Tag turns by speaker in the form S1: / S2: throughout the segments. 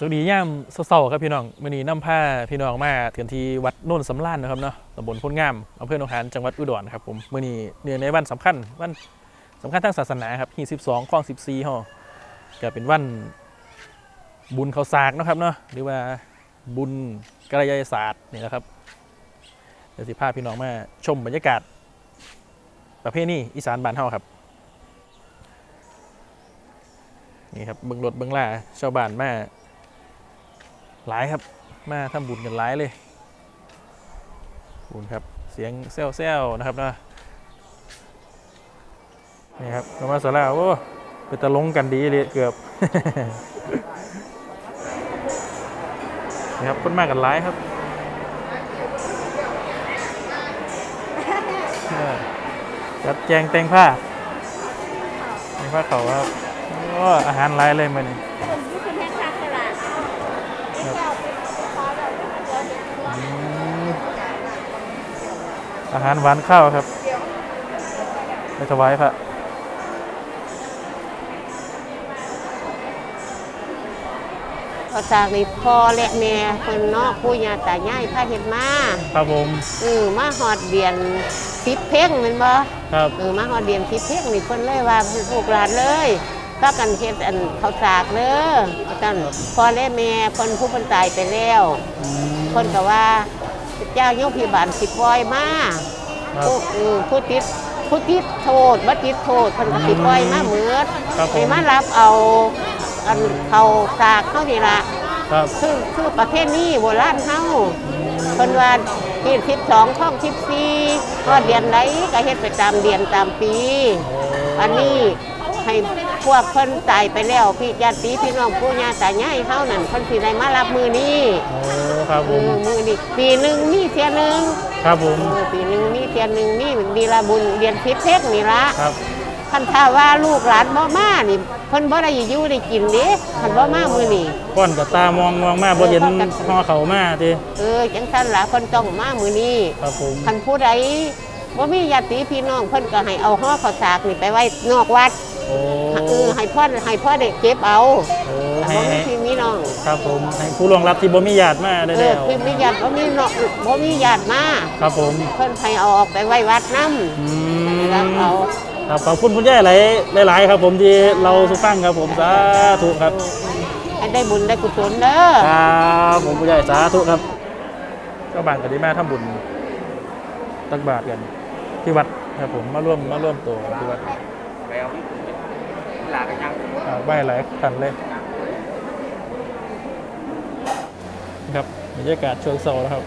S1: สวัสดีย่ามเศร้าครับพี่น้องมื้อนี้นำผ้าพี่น้องมาเถือนที่วัดโน่นสำรานนะครับเนาะตำบลพ้นงามอำเภอหนองหานจังหวัดอุดรครับผมมื้อนี้เนื่องในวันสำคัญวันสำคัญทางศาสนาครับที่12ข้อง14ฮอก็เป็นวันบุญเขาสากนะครับเนาะหรือว่าบุญกระยายศาสตร์นี่แหละครับเดี๋ยวสิพาพี่น้องมาชมบรรยากาศ ประเพณีอีสานบ้านเฮาครับนี่ครับเบิ้งรถเบิ้งล่าชาวบ้านมา หลายครับ มาทำบุญกันหลายเลยบุญครับ เสียงแซวๆนะครับนะนี่ครับนมาสาราโอ้ไปตะลงกันดีเลยเกือบนี่ครับคนมากกันหลายครับจัดแจงแต่งผ้าแต่งผ้าเขาวครับโอ้อาหารหลายเลยมัน
S2: คนที่คุณแม่ค้าตลาดเจ้าเป็นพอแบบเจอเด็กทั่ว
S1: อืม อาหารหวานข้าวครับไปถวายพระ
S2: เขาจากนี่พ่อและแม่คนนอกผู้ยาตายายพาเห็นมา
S1: ครับผม
S2: เออมาหอดเดียนสิบเพ่งแมันบ่
S1: ครับ
S2: เออมาหอดเดียนสิบเพ่งนี่เพิ่นเลยว่าลูกหลานเลยถ้ากันเฮ็ดอันเขาสากเด้อท่านพ่อและแม่เพิ่นผู้เพิ่นตายไปแล้ว
S1: อืม
S2: เพิ่นก็ว่าเจ้าโยมพิบาลสิปล่อยมา
S1: ครับ
S2: ผู้เออผู้ติดผู้ติดโทษบ่ติดโทษเพิ่นก็สิปล่อยมาเหมือด
S1: ครับผม
S2: ให้มารับเอาอันเขาสากเฮานี่ล่ะ
S1: ครับ
S2: คือคือประเภทนี้โบราณเฮาเพิ่นว่าที่12ท่อง14ก็เดือนไหนก็เฮ็ดไปตามเดือนตามปี อันนี้ ให้พวกเพิ่นตายไปแล้วพี่ญาติพี่น้องปู่ย่าตายายเฮานั่นเพิ่นสิได้มารับมือนี้
S1: โอ้ครับผ
S2: เอ
S1: ม
S2: อมือนี้ปีหนึงมีเที่ยหนึง
S1: ครับผม
S2: เออปีหนึงมีเที่ยหนึงมีดีละบุญเดือน10เพ็กนี่ละ
S1: ครับ
S2: คันถ้าว่าลูกหลานบ่มานี่เพิ่นบ่ได้อยู่ได้กินเด้คันบ่มามื้อนี้
S1: ก้อนกับตามองมองมาบ่เห็นห่อเขามาติ
S2: เออจังซั่นล่ะเพิ่นต้องมามื้อนี้
S1: ครับผม
S2: คันผู้ใด บ่มีญาติพี่น้องเพิ่นก็ให้เอาห่อข้าวสากนี่ไปไว้นอกวัด
S1: โอ้
S2: เออให้พ่อให้พ่อได้เก็บเอา
S1: โอ้
S2: แต่
S1: ให้
S2: บ่มี
S1: ให้
S2: พี่มีน้อง
S1: ครับผมให้ผู้ล่วงลับที่บ่มีญาติมาได้
S2: เออ
S1: แล้ว
S2: พี่มีญาติบ่มีน้องบ่มีญาติมา
S1: ครับผม
S2: เพิ่นให้เอาออกไปไว้วัดนำ
S1: อื
S2: รับ
S1: ม
S2: เอา
S1: ครับขอบคุณคุณย่าหลายหลายๆครับ ผมที่เราสุฟังครับผมสาธุครับ
S2: ให้ได้บุญได้กุศลเด้อ
S1: ครับผมผู้ใหญ่สาธุครับเจ้าบ้านก็ได้มาทำบุญตักบาตรกัน ที่วัดครับผมมาร่วมมาร่วมตัวกันที่วัด
S3: แล้วหลากันยัง
S1: อ่าไหว้หลายท่านเลยครับบรรยากาศช่วงเสาร์นะครับ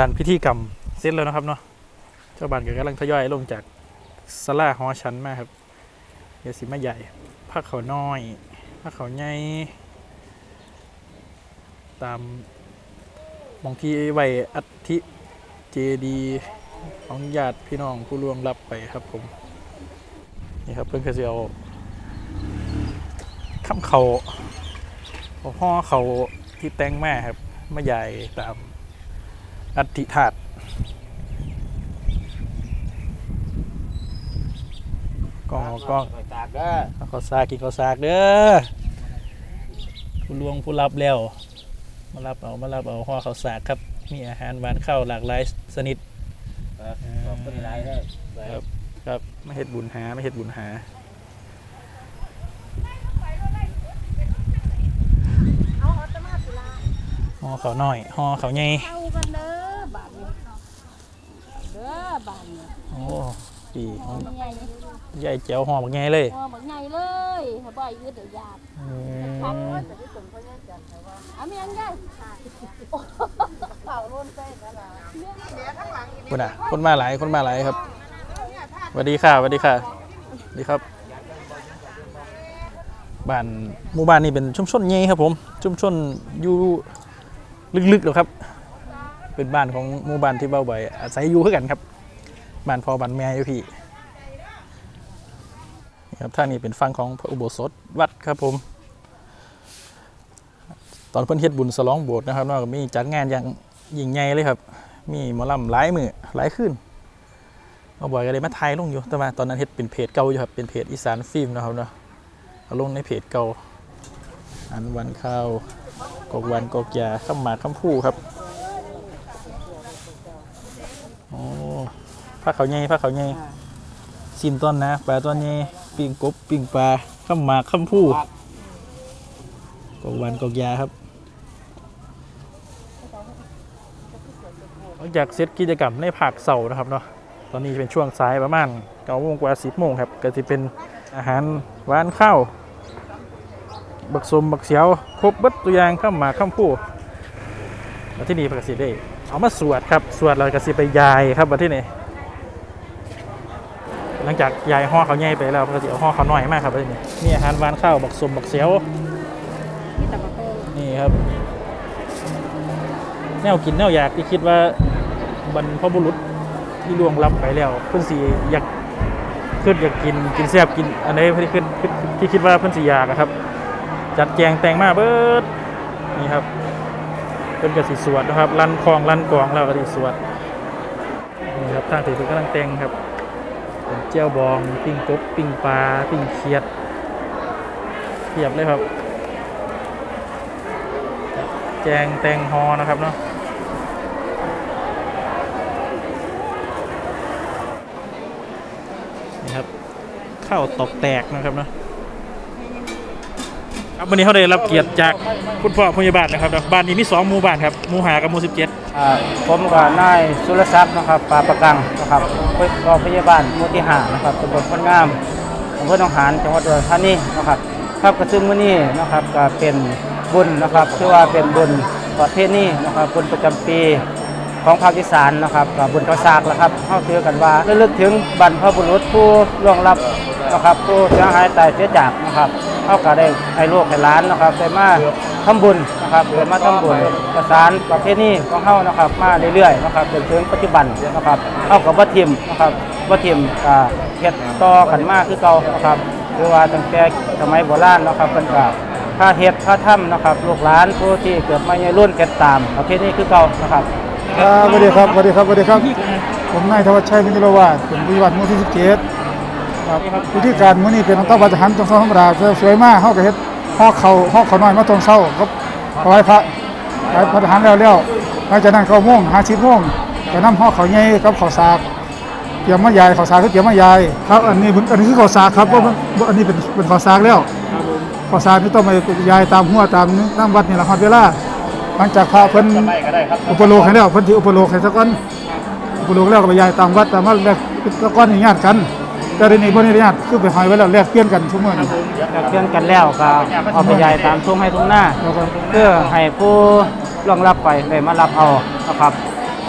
S1: กับดันพิธีกรรมเสร็จแล้วนะครับเนาะเจ้าบ้านก็กำลังทยอยลงจากสลาหอชั้นมาครับเดี๋ยวสิมาใหญ่ผ้าเขาวน้อยผ้าเขาวใหญ่ตามบางที่ไว้อัฐิเจดีย์ของญาติพี่น้องผู้ล่วงลับไปครับผม นี่ครับเพิ่งจะเอาข้ามเขาห่อเขาที่แต่งแม่ครับมาใหญ่ตาม อัฐิธาตุกล้องกล้อง
S3: ตากเด้อ
S1: เอาข้าวสากกินข้าวสากเด้อผู้ลวงผู้รับแล้ว มารับเอามารับเอาห่อข้าวสากครับ มีอาหารหวานข้าวหลากหลายชนิด
S3: ขอบคุณหลายเด้อ
S1: ครับครับไม่เฮ็ดบุญหาไม่เฮ็ดบุญหาห่อเขาวน้อยห่อเขาวใหญ่
S4: เข้ากันเด้อบาทนี้เด้อ บาทนี้
S1: โอ้ปีของ
S4: บักใหญ่
S1: ใหญ่แจ๋วห่อบักใหญ่เลย
S4: พอบักใหญ่เลยถ้าบ่อยยืดเดี๋ยวยาด
S1: อื
S4: พัก
S1: ม
S4: เอามีอันใหญ่
S1: คุณอะ คนมาหลายคนมาหลายครับสวัสดีค่ะสวัสดีค่ะสวัสดีครับบ้านหมู่บ้านนี่เป็นชุมชนใหญ่ครับผม ชุมชนอยู่ลึกๆหรอกครับ เป็นบ้านของหมู่บ้านที่เบ้าใบอาศัยอยู่คือกันครับ บ้านพ่อบ้านแม่อยู่พี่ครับท่านี้เป็นฟังของพระอุโบสถวัดครับผม ตอนเพิ่นเฮ็ดบุญสลองโบสถ์นะครับเนากมีจัดงานอย่างยิ่งใหญ่เลยครับ มีหมอลำหลายมือหลายคืนมาบ่อยก็เลยมาถ่ายลงอยู่แต่ว่าตอนนั้นเฮ็ดเป็นเพจเก่าอยู่ครับเป็นเพจอีสานฟิล์มนะครับเนาะเอาลงในเพจเก่าอันวันข้าวกอกวันกอกยาข้ามหมากข้ามผู้ครับ โอ้ ผ้าเขาวใหญ่ผ้าเขาวใหญ่ซิมต้นนะปลาต้นใหญ่ปิ้งกบปิ้งปลาข้ามหมากข้ามผู้กอกวันกอกยาครับหลังจากเสร็จกิจกรรมในภาคเสาร์นะครับเนาะตอนนี้เป็นช่วงสายประมาณเก้าโมงกว่าสิบโมงครับก็จะเป็นอาหารหวานข้าวบักสมบักเสียวครบเบัดตัวอย่างข้ามหมากข้ามผู้มาที่นี่พระกสิได้เอามาสวดครับ สวดเรากสิไปยายครับมาที่นี่ห ลังจากยายห่อเขาวใหญ่ไปแล้วพระกสิเอาห่อเขาวน้อยมากครับมาที่นี่อาหารวานข้าวบักสมบักเสียว
S4: มีแต่บักโต
S1: นี่ครับ แนวกินแนวอยากที่คิดว่าบรรพบุรุษที่ล่วงลับไปแล้วเพื่อนสีอยากขึ้นอยากกินกินแซ่บกินอันนี้เพื่อนขึ้นที่คิดว่าเพื่อนสีอยากครับ จัดแจงแต่งมาเบิดนี่ครับเพื่อนกสิสวดนะครับรันคลองรันกลองแล้วก็สิสวดนี่ครับทางถือเป็นกำลังแต่งครับ เจียวบองปิ้งกบปิ้งปลาปิ้งเขียดเทียบเลยครับแจงแตงฮอนะครับเนาะนี่ครับข้าวตกแตกนะครับเนาะครับวันนี้เขาได้รับเกียรติจากคุณพ่อพยาบาลนะครับบ้านนี้มีสองหมู่บ้านครับหมู่หากับหมู่สิบเจ็ด
S5: ผมกับนายสุรศักดิ์นะครับปาประกังนะครับกองพยาบาลมูติหานะครับตำบลพนงามอำเภอหนองหานจังหวัดอุดรธานีนะครับครับกระซึ่งมื้อนี้นะครับก็เป็นบุญนะครับชื่อว่าเป็นบุญประเพณีนะครับบุญประจำปีของภาคอีสานนะครับกับบุญกระซากละครับเข้าถือกันว่าระลึกถึงบรรพบุรุษผู้ล่วงลับนะครับผู้เสียหายตายเสียจากนะครับเข้าก็ได้ให้ลูกให้หลานนะครับได้มา ทำบุญนะครับได้มาทำบุญประสานประเพณีของเฮานะครับ มาเรื่อยๆนะครับจนถึงปัจจุบันนะครับเข้ากับวัทิมนะครับวัทิมก็เฮ็ดต่อกันมาคือเก่านะครับคือว่าตั้งแต่สมัยโบราณนะครับเพิ่นก็ถ้าเฮ็ดถ้าทำนะครับลูกหลานผู้ที่เกิดมาในรุ่นเก็ดตามประเพณีคือเก่านะครับ
S6: ครับสวัสดีครับสวัสดีครับสวัสดีครับ ผมนายธวัชชัยมิตรวาสเป็นผู้ใหญ่บ้านหมู่ที่17ครับวิธีการมื้อนี้เป็นน้ำตาบัตรหันตรงเช้าธรรมดาสวยมากเฮาก็เฮ็ด ห่อเขาห่อเขาน้อยมาตรงเช้าก็ถวายพระถวายพระทหารแล้วแล้วหลังจากนั้น9โม่ง50โม่งก็นำห่อเขาใหญ่กับเขาสากเตรียมมายายข้าสากคือเตรียมมายายครับอันนี้อันนี้คือเขาสากครับเพราะอันนี้เป็นเป็นข้าสากแล้วข้าสากนี่ต้องไปยายตามหัวตามน้ำวัดนี่หละฮอดเวลาหลังจากพระเพิ่นอุปโลกให้แล้วเพิ่นสิอุปโลกให้ซะก่อนอุปโลกแล้วก็ไปย้ายตามวัดตามวัดแลกตะก้อนให้ญาติกัน แต่เดี๋ยวนี้บ่ได้ญาติคือไปหอยไว้แล้วแลกเปลี่ยนกันทุกมื้อนี้
S5: จากเพื่อนกันแล้วก็เอาไปยายตามทุ่งให้ทุ่งหน้า
S6: แล้วก็
S5: เพื่อให้ผู้ล่วงรับไปได้มารับเอานะครับ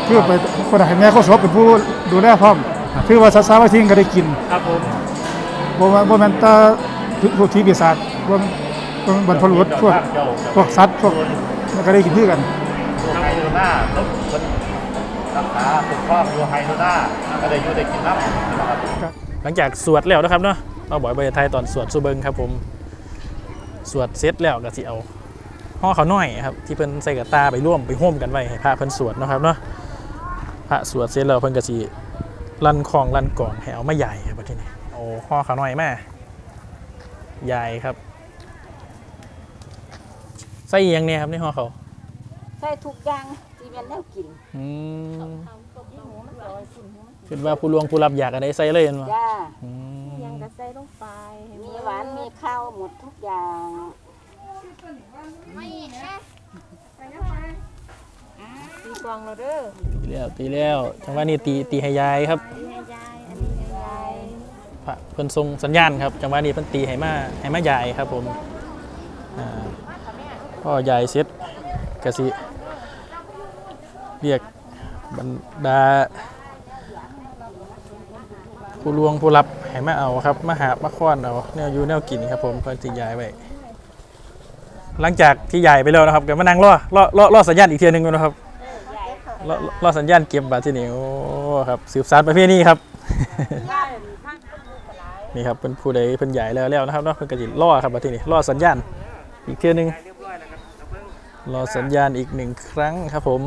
S6: คือไปคนให้แม่เขาสอบเป็นผู้ดูแลพร้อมถือว่าสัตว์สาวัทิ้งก็ได้กิน
S1: ครับผม
S6: บ่ว่าบ่แม่นแตาพวกที่ปีศาจบ่บ่แม่นบรรพบุรุษพวกพวกสัตว์พวกมันก็ได้กินคือกัน
S7: ไฮโดน่าต้องรักษาปกป้องอยู่ไฮโดน่าก็ได้อยู่ได้กินน้ำนะครับ
S1: หลังจากสวดแล้วนะครับเนาะเราบ่อยไปไทยตอนสวดสุเบิงครับผมสวดเสร็จแล้วก็สิเอาห่อเขาวน้อยครับที่เพิ่นใส่กระตาไปร่วมไปห่มกันไว้ให้พระเพิ่นสวดเนาะครับเนาะพระสวดเสร็จแล้วเพิ่นก็สิลั่นคลองลั่นกลองให้เอามาใหญ่ครับบัดทีนี้เอาเอาห่อขาวหน่อยมายายครับใส่อิหยังเนี่ยครับในห่อเขาว
S4: ใส่ทุกอย่างที่เป็นแนวกิน
S1: อืม
S4: นี่หมูมันซอยคุณหมูมัน
S1: คิดว่าผู้ลวงผู้รับอยากอะไรใส่เลยเนาะ
S4: จ้า
S1: อืม
S4: ยังก็ใส่ลงไปมีหวานมีข้าวหมดทุกอย่างตีกวางเราเด้อ
S1: ตีแล้วตีแล้วจังหวะนี้ตีตีให้ยายครับ
S4: ตีให้ยายอันนี้ให้ยาย
S1: พระเพิ่นทรงสัญญาณครับจังหวะนี้เพิ่นตีให้มาให้มายายครับผมอ่าพ่อยายเสร็จกสิเรียกบรรดา ผู้ลวงผู้รับให้มาเอาครับมาหามาค้อนเอาแนวอยู่แนวกินครับผมเพิ่นสิยายไว้หลังจากที่ยายไปแล้วนะครับก็มานั่งรอรอรอรอสัญญาณอีกเทียหนึงอยู่นะครับรอรอสัญญาณเก็บบาดที่นี่โอ้ครับสืบสานประเพณีครับนี่ครับเป็นผู้ใดเป็นใหญ่แล้วแล้วนะครับเนาะเป็นกระจิล่อครับมาที่นี่ล่อสัญญาณอีกเทียหนึงรอสัญญาณอีกหนึ่งครั้งครับผม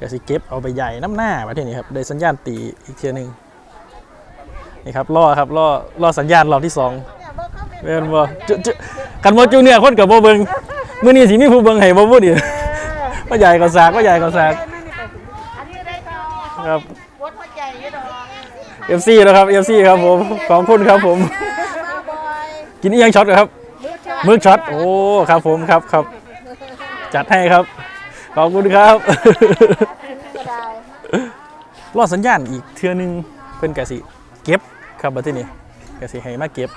S1: กระสิเก็บเอาไปใหญ่น้ำหน้ามาที่นี่ครับได้สัญญาณตีอีกเทียหนึง นี่ครับล่อครับล่อล่อสัญญาณรอบที่สองเว้นบ่จุจุกันบ่จูเนี่ยคนกับบ่เบิงมื้อนี้สิมีผู้เบิงให้บ่พูดอีกว่าใหญ่ก็สากว่าใหญ่ก็สากครับ FC นะครับ FC ครับผมขอบคุณครับผม กินอีหยังช็อตเหรอครับมึกช็อตโอ้ครับผมครับครับ จัดให้ครับขอบคุณครับรอสัญญาณอีกเทื่อนึงเพิ่นกะสิ เก็บครับบัดที่นี้กะสิให้มาเก็บ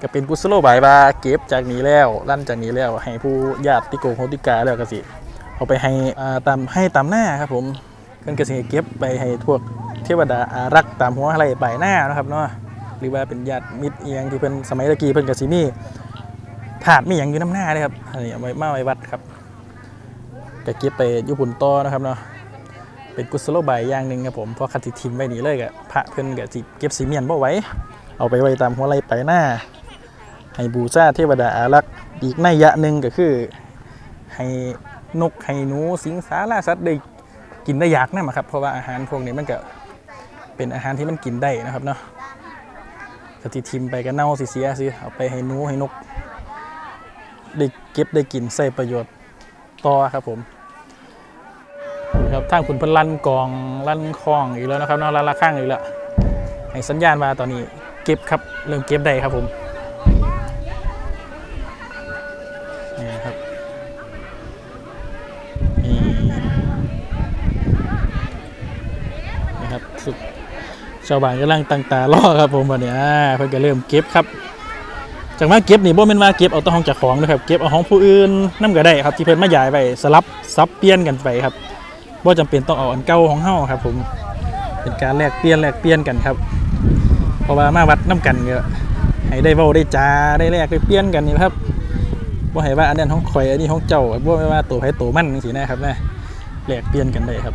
S1: ก็เป็นกุศโลบายว่าเก็บจากนี้แล้วลั่นจากนี้แล้วให้ผู้ญาติโกโหติกาแล้วกะสิเอาไปให้อ่าตามให้ตามหน้าครับผมเพิ่นกะสิให้เก็บไปให้พวกเทวดาอารักษ์ตามหัวไหล่ปหน้านะครับเนาะหรือว่าเป็นญาติมิตรเอียงที่เพิ่นสมัยตะกี้เพิ่นกะสิมีถาดมีหยังอยู่น้ำหน้าเลยครับอันนี้เอาไว้มาไว้วัดครับก็เก็บไปอยุบุญต่อนะครับเนาะ เป็นกุศโลบายอย่างหนึ่งครับผมเพราะคันสิทิมไว้นี่เลยก็พระเพิ่นก็สิเก็บสีเมียนบ่ไว้ เอาไปไว้ตามหัวไหล่ไปหน้า ให้บูชาเทวดาอารักษ์อีกนัยยะหนึ่งก็คือ ให้นกให้หนูสิงสาราสัตว์ได้กินได้อยากนั่นครับ เพราะว่าอาหารพวกนี้มันก็เป็นอาหารที่มันกินได้นะครับเนาะก็ที่ทิมไปก็เน่าเสียสิเอาไปให้หนูให้นกได้เก็บได้กินใส่ประโยชน์ต่อครับผม ครับทางขุนพลลั่นกองลั่นคลองอีกแล้วนะครับนอกลั่นละข้างอีกแล้วให้สัญญาณมาตอนนี้เก็บครับเริ่มเก็บได้ครับผมนี่ครับนี่นี่ครับสุดชาวบ้านกำลังตั้งตารอครับผมวันนี้เพิ่นก็เริ่มเก็บครับ จากมาเก็บนี่บ่แม่นว่าเก็บเอาต้ห้องจากของนะครับเก็บเอาของผู้อื่นนํก็ได้ครับที่เพิ่นมาย้ายไปสลับซับเปลี่ยนกันไปครับ ว่าจำเป็นต้องเอาอันเก่าของเฮาครับ ผมเป็นการแลกเปลี่ยนแลกเปลี่ยนกันครับเพราะว่ามาวัดน้ำกันก็ให้ได้เว้าได้จาได้แลกได้เปลี่ยนกันนี่ครับว่าให้ว่าอันนั้นของข่อยอันนี้ของเจ้าบ่ไม่ว่าตัวไผตัวมันจังซี่นะครับนะแลกเปลี่ยนกันได้ครับ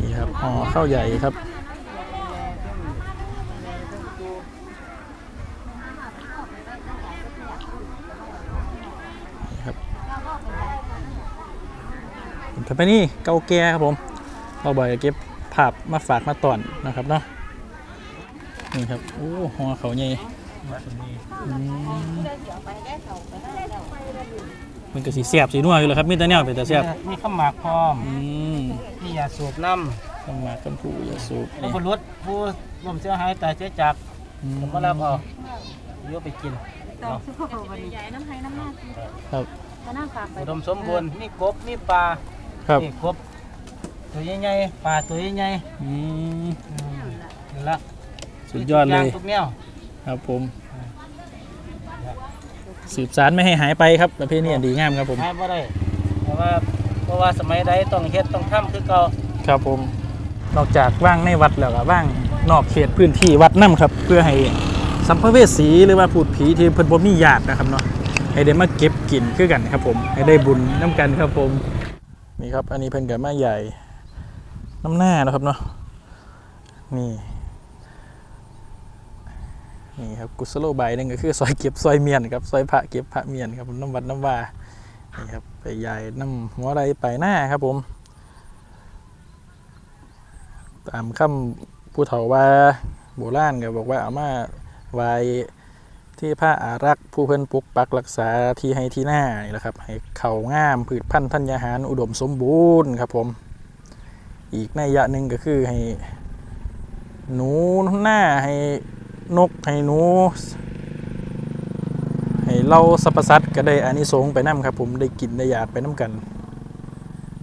S1: นี่ครับห่อข้าวใหญ่ครับ เป็นประเพณีเก่าแก่ครับผมเราบ่อยจะเก็บภาพมาฝากมาตอนนะครับเนาะนี่ครับโอ้ห่อเขาใหญ่อืมมันก็สีเสียบสีนัวอยู่แล้วครับมีแต่แนวเป็นแต่เสียบ
S5: มีข้าวหมากพร้อม
S1: อืม
S5: มียาสูบน้
S1: ต้องมากันผู้อยาสูบำนี่
S5: ผู้บรรลุผู้ล่มเสียหายแต่เสียจาก
S1: อืม
S5: ผมก็รับเอาเยอะไปกิน
S4: ตอกสุขภาพวันนี้ใหญ่น้ำไห้น้ำหน้าสิ
S1: ครับ
S4: ก็นั่งฝากไป
S5: อุดมสมบูรณ์มีกบมีปลา
S1: ครับ
S5: นี่กบตัวใหญ่ๆปลาตัวใหญ่
S1: อืม
S5: ๆอืมนี่ละ
S1: สุดยอดเลย
S5: ทุกแนว
S1: ครับผม สืบสารไม่ให้หายไปครับประเพณีอันดีงามครับผม
S5: หายบ่ได้เพราะว่าเพราะว่าสมัยใดต้องเฮ็ดต้องทำคือเก่า
S1: ครับผม นอกจากว่างในวัดแล้วก็ว่างนอกเขตพื้นที่วัดน้ำครับ เพื่อให้สัมภเวสีหรือว่าพูดผีที่เพิ่นบ่มีญาตินะครับเนาะให้ได้มาเก็บกินคือกันครับผม ให้ได้บุญน้ำกันครับผม นี่ครับ อันนี้เพิ่นก็มาใหญ่ น้ำหน้านะครับเนาะนี่นี่ครับกุศโลบายนึงก็คือซอยเก็บซอยเมียนครับซอยพระเก็บพระเมียนครับผมน้ำวัดน้ำว่านี่ครับไปใหญ่น้ำหัวไรไปหน้าครับผม ตามคำผู้เฒ่าว่าโบราณก็บอกว่าเอามาไว ที่ผ้าอารักษ์ผู้เพิ่นปุกปักรักษาที่ให้ที่หน้านี่แหละครับ ให้เข่างามพืชพันธุ์ธัญญาหารอุดมสมบูรณ์ครับผม อีกในยยะหนึ่งก็คือให้ หนูหน้าให้นกให้หนู ให้เราสรรพสัตว์ก็ได้อานิสงส์ไปนํครับ ผมได้กินได้อยากไปนํกัน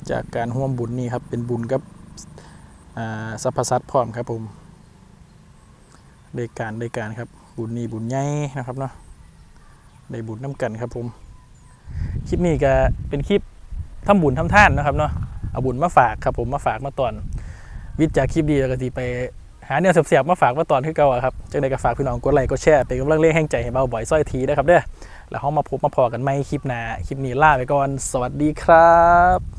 S1: จากการร่วมบุญนี้ครับเป็นบุญกับสรรพสัตว์พร้อมครับผมได้การได้การครับบุญนี้บุญใหญ่นะครับเนาะได้บุญน้กันครับผม คลิปนี้ก็เป็นคลิปทำบุญทำท่านนะครับเนาะเอาบุญมาฝากครับผมมาฝากมาตอน วิจากคลิปดีแล้วก็ทีไปหาเนี่ยเสียบๆมาฝากมาตอนที่เก่าครับจังใดก็ฝากพี่น้องกดไลค์กดแชร์เป็นกำลังเร่งแห่งใจให้เบาบ่อยซ้อยทีนะครับเด้อแล้วเขามาพบมาพอกันไหมคลิปหน้าคลิปนี้ล่าไปก่อน สวัสดีครับ